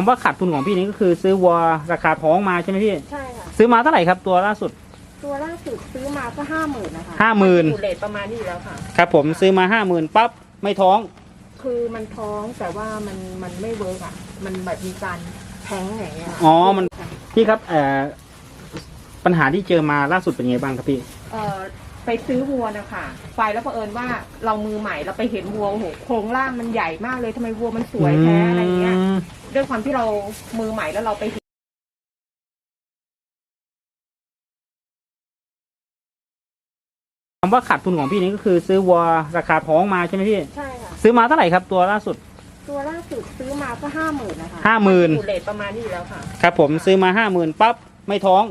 คำว่าขาดทุนของพี่นี่ก็คือซื้อวัวราคาท้องมาใช่ไหมพี่ ใช่ค่ะ ซื้อมาเท่าไหร่ครับตัวล่าสุด ตัวล่าสุดซื้อมาก็ห้าหมื่นนะคะห้าหมื่นอยู่เลทประมาณนี้อยู่แล้วค่ะ ครับผมซื้อมาห้าหมื่นปั๊บไม่ท้อง คือมันท้องแต่ว่ามันมันไม่เวิร์กอะ มันแบบมีการแท้งอย่างเงี้ยค่ะอ๋อมันค่ะพี่ครับเอ่อปัญหาที่เจอมาล่าสุดเป็นไงบ้างครับพี่ เอ่อไปซื้อวัวนะคะไปแล้วเผอิญว่าเรามือใหม่เราไปเห็นวัวโอ้โหโครงร่างมันใหญ่มากเลยทำไมวัวมันสวยแท้อะไรเงี้ยม ด้วยความที่เรามือใหม่แล้วเราไปเห็นคำว่าขาดทุนของพี่นี่ก็คือซื้อวัวราคาท้องมาใช่ไหมพี่ ใช่ค่ะ ซื้อมาเท่าไหร่ครับตัวล่าสุด ตัวล่าสุดซื้อมาก็ห้าหมื่นนะคะห้าหมื่น อยู่เลทประมาณนี้อยู่แล้วค่ะ ครับผมซื้อมาห้าหมื่นปั๊บไม่ท้อง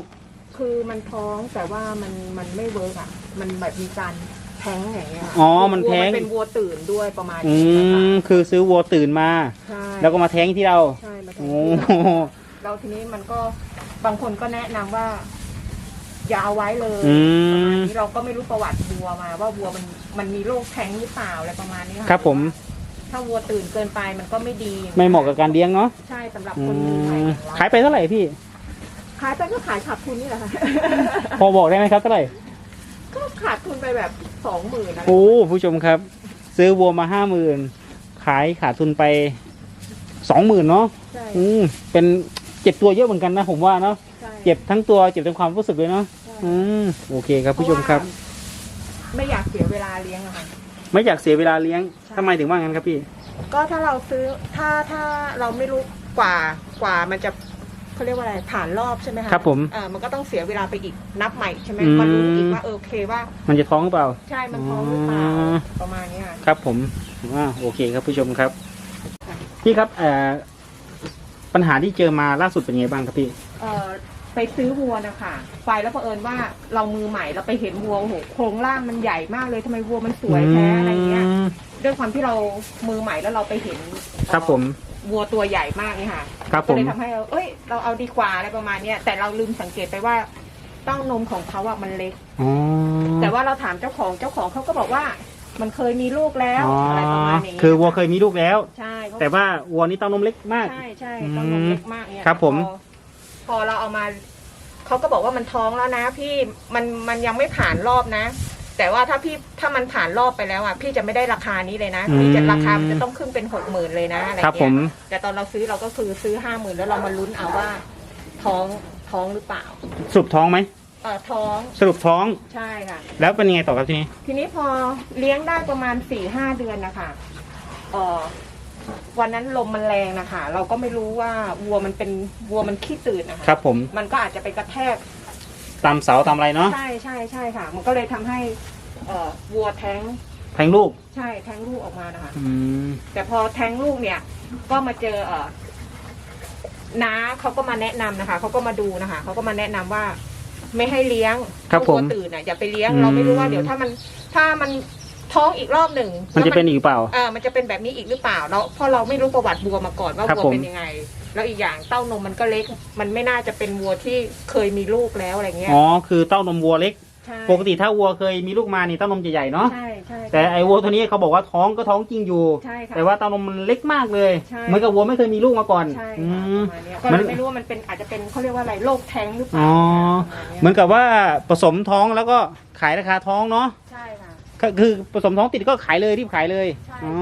คือมันท้องแต่ว่ามันมันไม่เวิร์กอะ มันแบบมีการแท้งอย่างเงี้ยค่ะอ๋อมันแท้ง วัวเป็นวัวตื่นด้วยประมาณอืนี้นะคะมคือซื้อวัวตื่นมา ใช่ แล้วก็มาแท้งที่เราใช่มาแท้โอ้งโห เราทีนี้มันก็บางคนก็แนะนำว่า อย่าเอาไว้เลยอืประมาณมนี้เราก็ไม่รู้ประวัติวัวมา ว่าวัวมันมันมีโรคแท้งหรือเปล่าอะไรประมาณนี้ะครับผม ถ้าวัวตื่นเกินไปมันก็ไม่ดีไม่เหมาะกับการเลี้ยงเนาะใช่สำหรับอืคนมือใหม่มอย่างเราขายไปเท่าไหร่พี่ ขายไปก็ขายขาดทุนนี่แหละค่ะ พอบอกได้ไหมครับเท่าไหร่ ก็ขาดทุนไปแบบสองหมื่นอะไรโอ้ผู้ชมครับ ซื้อวัวมาห้าหมื่นขายขาดทุนไป สองหมื่นเนาะใช่อืมเป็นเจ็บตัวเยอะเหมือนกันนะผมว่าเนาะใช่เจ็บทั้งตัวเจ็บทั้งความรู้สึกเลยเนาะใช่อืมโอเคครับผู้ชมครับไม่อยากเสียเวลาเลี้ยงอะค่ะ ไม่อยากเสียเวลาเลี้ยงใช่ ทำไมถึงว่างั้นครับพี่ ก็ถ้าเราซื้อถ้าถ้าเราไม่รู้กว่ากว่ามันจะเขาเรียกว่าอะไรผ่านรอบใช่ไหมคะครับผมเออมันก็ต้องเสียเวลาไปอีกนับใหม่ใช่ไหมอืม มารู้อีกว่าเออโอเคว่า มันจะท้องหรือเปล่า ใช่มันท้องหรือเปล่าอ๋อ ประมาณเนี้ยค่ะ ครับผมอ่าโอเคครับผู้ชมครับ พี่ครับเอ่อปัญหาที่เจอมาล่าสุดเป็นไงบ้างครับพี่ เออไปซื้อวัวนะคะไปแล้วเผอิญว่าเรามือใหม่เราไปเห็นวัวโอ้โหโครงร่างมันใหญ่มากเลยทำไมวัวมันสวยแท้อะไรเงี้ย มด้วยความที่เรามือใหม่แล้วเราไปเห็นครับผม วัวตัวใหญ่มากนี่ค่ะ ครับผก็ม เลยทำให้เราเอ้ย เราเอาดีกว่าอะไรประมาณเนี้ยแต่เราลืมสังเกตไปว่าเต้านมของเขาอะมันเล็ก อ๋อแต่ว่าเราถามเจ้าของ เจ้าของเขาก็บอกว่า มันเคยมีลูกแล้วอ๋ออะไรประมาณนี้คือวัวเคยมีลูกแล้ว ใช่เขาแต่ว่าวัวนี้เต้านมเล็กมาก ใช่ใช่อืมเต้านมเล็กมากเนี่ยครับผม พอพอเราเอามาเขาก็บอกว่ามันท้องแล้วนะพี่มันมันยังไม่ผ่านรอบนะ แต่ว่าถ้าพี่ถ้ามันผ่านรอบไปแล้วอะพี่จะไม่ได้ราคานี้เลยนะพี่จะราคามันจะต้องขึ้นเป็นหกหมื่นเลยนะอะไรครับผเงี้ม ยแต่ตอนเราซื้อเราก็คือซื้อห้าหมื่นแล้วเรามาลุ้นเอาว่า ท้องท้องหรือเปล่าสรุปท้องไหม เออท้องสรุปท้องใช่ค่ะ แล้วเป็นยังไงต่อครับทีนี้ ทีนี้พอเลี้ยงได้ประมาณสี่ห้าเดือนนะคะเออวันนั้นลมมันแรงนะคะ เราก็ไม่รู้ว่าวัวมันเป็นวัวมันขี้ตื่นนะคะครับ ผมมันก็อาจจะไปกระแทก ตามเสาตามอะไรเนาะใช่ใช่ใช่ค่ะ มันก็เลยทำให้เอ่อวัวแท้งแทงลูกใช่แท้งลูกออกมานะคะ อืมแต่พอแท้งลูกเนี่ย ก็มาเจอเออน้าเขาก็มาแนะนำนะคะเขาก็มาดูนะคะเขาก็มาแนะนำว่า ไม่ให้เลี้ยงครับถ้าผวัวมตื่นอะอย่าไปเลี้ยงอืมเราไม่รู้ว่าเดี๋ยวถ้ามันถ้ามันท้องอีกรอบหนึ่งมันจะแล้วเป็นอีกหรือเปล่า เออมันจะเป็นแบบนี้อีกหรือเปล่าแล้วเพราะเราไม่รู้ประวัติวัวมาก่อนว่าครับวัวผมเป็นยังไง แล้วอีกอย่างเต้านมมันก็เล็ก มันไม่น่าจะเป็นวัวที่เคยมีลูกแล้วอะไรเงี้ย อ๋อคือเต้านมวัวเล็กใช่ปกติถ้าวัวเคยมีลูกมานี่เต้านมจะใหญ่เนาะใช่ใช่ แต่ไอ้วัวตัวนี้เขาบอกว่าท้องก็ท้องจริงอยู่ ใช่ค่ะแต่ว่าเต้านมมันเล็กมากเลยใช่ เหมือนกับวัวไม่เคยมีลูกมาก่อนใช่อืค่ะม ประมาณเนี้ยก็มัเลนยไม่รู้ว่ามันเป็นอาจจะเป็นเขาเรียกว่าอะไรโรคแท้งหรือเปอ๋ล่าอประมาณเหมือนเนี้ยกับว่าผสมท้องแล้วก็ขายราคาท้องเนาะใช่ค่ะ ก็คือผสมท้องติดก็ขายเลยรีบขายเลยใช่อ๋อ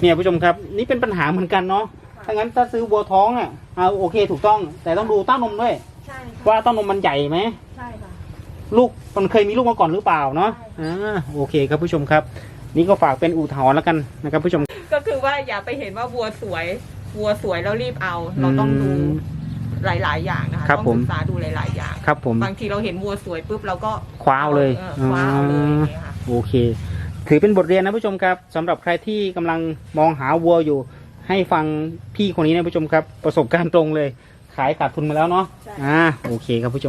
เนี่ยผู้ชมครับ นี่เป็นปัญหาเหมือนกันเนาะค่ะถ้างั้นถ้าซื้อวัวท้องอะเอาโอเคถูกต้อง แต่ต้องดูเต้านมด้วย ใช่ค่ะว่าเต้านมมันใหญ่ไหม ใช่ค่ะ ลูกมันเคยมีลูกมาก่อนหรือเปล่าเนาะใช่อ่าโอเคครับผู้ชมครับ นี่ก็ฝากเป็นอุทาหรณ์แล้วกันนะครับ ผู้ชมก็คือว่าอย่าไปเห็นว่าวัวสวย วัวสวยแล้วรีบเอา เราต้องดูอืมหลาย ๆ อย่างนะคะครับต้องผมศึกษาดูหลาย ๆ อย่างครับผมบางทีเราเห็นวัวสวยปุ๊บเราก็คว้าวเลยออคว้าเอาเลยอย่างเงี้ยค่ะโอเค ถือเป็นบทเรียนนะผู้ชมครับสำหรับใครที่กำลังมองหาวัวอยู่ ให้ฟังพี่คนนี้นะผู้ชมครับ ประสบการณ์ตรงเลย ขายขาดทุนมาแล้วเนาะใช่อ่าโอเคครับผู้ชม